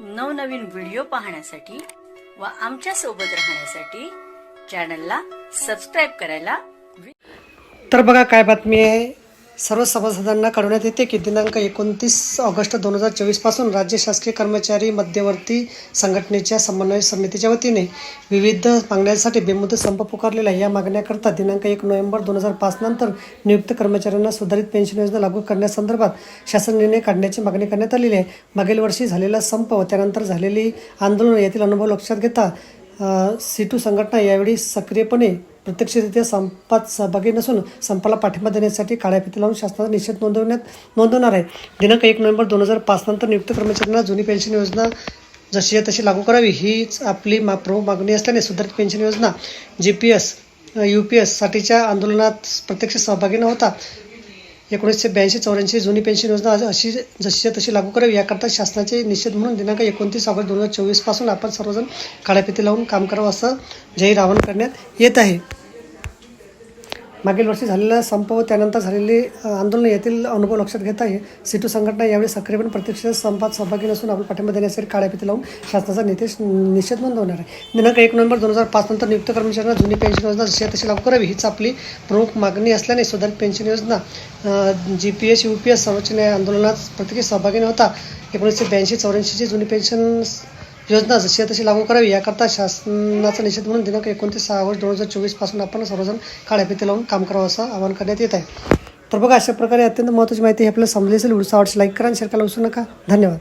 नवनवीन व्हिडिओ पाहण्यासाठी व आमच्यासोबत राहण्यासाठी चॅनलला सबस्क्राईब करायला तर बघा काय बातमी आहे? सर्व सभासदांना कळवण्यात येते की दिनांक एकोणतीस ऑगस्ट दोन हजार चोवीसपासून राज्य शासकीय कर्मचारी मध्यवर्ती संघटनेच्या समन्वय समितीच्या वतीने विविध मागण्यांसाठी बेमुदत संप पुकारलेला या मागण्याकरता दिनांक एक नोव्हेंबर दोन हजार पाच नंतर नियुक्त कर्मचाऱ्यांना सुधारित पेन्शन योजना लागू करण्यासंदर्भात शासन निर्णय काढण्याची मागणी करण्यात आलेली आहे. मागील वर्षी झालेला संप व त्यानंतर झालेली आंदोलन यातील अनुभव लक्षात घेता सीटू संघटना यावेळी सक्रियपणे प्रत्यक्षरित्या संपात सहभागी नसून संपाला पाठिंबा देण्यासाठी काळ्या फिती लावून शासनाचा निषेध नोंदवण्यात नोंदवणार आहे. दिनांक एक नोव्हेंबर दोन हजार पाच नंतर नियुक्त कर्मचाऱ्यांना जुनी पेन्शन योजना जशी आहे तशी लागू करावी. हीच आपली मा प्रमुख मागणी असल्याने सुधारित पेन्शन योजना G P S U P एससाठीच्या आंदोलनात प्रत्यक्ष सहभागी न होता एकोणीसशे ब्याऐंशी चौऱ्याऐंशी जुनी पेन्शन योजना अशी जशी तशी लागू करावी याकरता शासनाचे निषेध म्हणून दिनांक एकोणतीस ऑगस्ट दोन हजार चोवीसपासून आपण सर्वजण काळ्यापिती लावून काम करावं असं जाहीर आवाहन करण्यात येत आहे. मागील वर्षी झालेला संप व त्यानंतर झालेले आंदोलन यातील अनुभव लक्षात घेता आहे सिटू संघटना यावेळी सक्रियपणे प्रत्यक्ष संपात सहभागी नसून आपण पाठिंबा देण्यासाठी काळ्यापिती लावून शासनाचा नितेश निषेध नोंदवणार आहे. दिनांक एक नोव्हेंबर दोन हजार पाच नंतर नियुक्त कर्मचाऱ्यांना जुनी पेन्शन योजना जशी तशी लागू करावी हीच आपली प्रमुख मागणी असल्याने सुधारित पेन्शन योजना G P S U P S सर्वोच्च न्याय आंदोलनात प्रत्यक्ष सहभागी न होता एकोणीसशे ब्याऐंशी चौऱ्याऐंशीची जुनी पेन्शन योजना जशी आहे तशी लागू करावी याकरता शासनाचा निषेध म्हणून दिनांक एकोणतीस सहा ऑगस्ट दोन हजार चोवीसपासून आपण सर्वजण काळ्यापिती लावून काम करावं असं आवाहन करण्यात येत आहे. तर बघा अशा प्रकारे अत्यंत महत्त्वाची माहिती हे आपल्याला समजली असेल. व्हिडिओ आवडस लाईक करा आणि शेअर करायला विसरू नका. धन्यवाद.